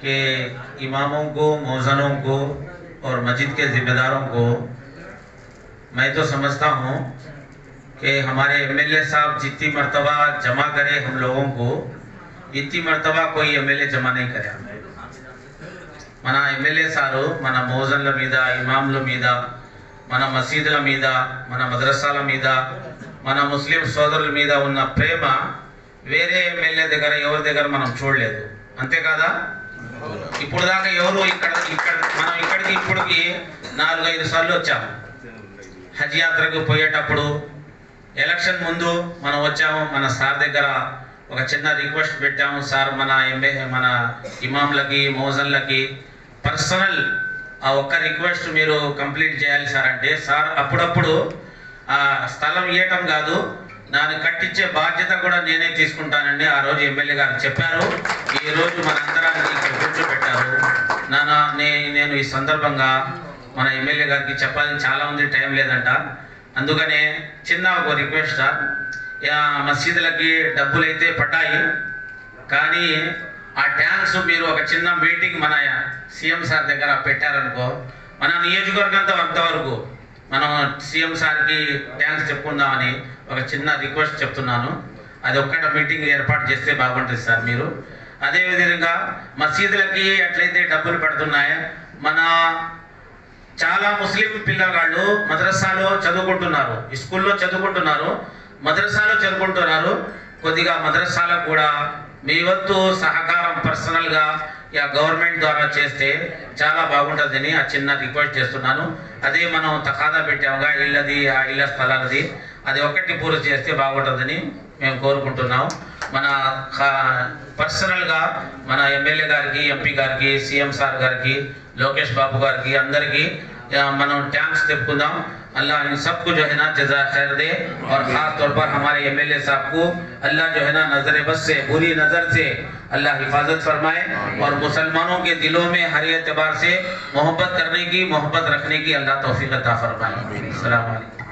कि इमामों को मौजनों को और मस्जिद के ज़िम्मेदारों को मैं तो समझता हूँ कि हमारे एमएलए साहब जितनी मर्तबा जमा करे हम लोगों को इतनी मर्तबा कोई एमएलए जमा नहीं करे మన ఎమ్మెల్యే సారు మన మోజన్ల మీద ఇమాంల మీద మన మసీదుల మీద మన మద్రసాల మీద మన ముస్లిం సోదరుల మీద ఉన్న ప్రేమ వేరే ఎమ్మెల్యే దగ్గర ఎవరి దగ్గర మనం చూడలేదు అంతే కదా ఇప్పుడు దాకా ఎవరు ఇక్కడ ఇక్కడ మనం ఇక్కడికి ఇప్పటికి నాలుగైదు సార్లు వచ్చాము. హజ్ యాత్రకు పోయేటప్పుడు ఎలక్షన్ ముందు మనం వచ్చాము. మన సార్ దగ్గర ఒక చిన్న రిక్వెస్ట్ పెట్టాము. సార్ మన ఎంఏ మన ఇమాంలకి మోజన్లకి పర్సనల్ ఆ ఒక్క రిక్వెస్ట్ మీరు కంప్లీట్ చేయాలి సార్ అంటే సార్ అప్పుడప్పుడు ఆ స్థలం ఇవ్వటం కాదు దాన్ని కట్టించే బాధ్యత కూడా నేనే తీసుకుంటానండి. ఆ రోజు ఎమ్మెల్యే గారు చెప్పారు. ఈ రోజు చర్చ పెట్టారు. నాన్న నే నేను ఈ సందర్భంగా మన ఎమ్మెల్యే గారికి చెప్పాలని చాలా ఉంది టైం లేదంట. అందుకనే చిన్న ఒక రిక్వెస్ట్ సార్. మసీదులకి డబ్బులు అయితే పడ్డాయి. కానీ ఆ ట్యాంక్స్ మీరు ఒక చిన్న మీటింగ్ మన సీఎం సార్ దగ్గర పెట్టారనుకో మన నియోజకవర్గంతో అంతవరకు మనం సీఎం సార్కి ట్యాంక్స్ చెప్పుకుందామని ఒక చిన్న రిక్వెస్ట్ చెప్తున్నాను. అది ఒక్కడ మీటింగ్ ఏర్పాటు చేస్తే బాగుంటుంది సార్ మీరు. అదేవిధంగా మసీదులకి ఎట్లయితే డబ్బులు పెడుతున్నాయో. మన చాలా ముస్లిం పిల్లగాళ్ళు మద్రసాలో చదువుకుంటున్నారు స్కూల్లో చదువుకుంటున్నారు మద్రసాలో చదువుకుంటున్నారు. కొద్దిగా మద్రసాలకు కూడా మీ వంతు సహకారం పర్సనల్గా ఇక గవర్నమెంట్ ద్వారా చేస్తే చాలా బాగుంటుందని ఆ చిన్న రిక్వెస్ట్ చేస్తున్నాను. అదే మనం తకాదా పెట్టాముగా ఇళ్ళది ఆ ఇళ్ళ స్థలాలది అది ఒకటి పూర్తి చేస్తే బాగుంటుందని మేము కోరుకుంటున్నాం. మన పర్సనల్గా మన ఎమ్మెల్యే గారికి ఎంపీ గారికి సీఎం సార్ గారికి లోకేష్ బాబు గారికి అందరికీ ఆ, మనం ట్యాంక్స్ చెప్పుకుందాం अल्लाह इन सबको जो है ना जजा खैर दे और खास तौर पर हमारे एमएलए साहब को अल्लाह जो है ना नजर बस से बुरी नजर से अल्लाह हिफाजत फरमाए और मुसलमानों के दिलों में हर एतबार से मोहब्बत करने की मोहब्बत रखने की अल्लाह तौफीक अता फरमाए अस्सलाम वालेकुम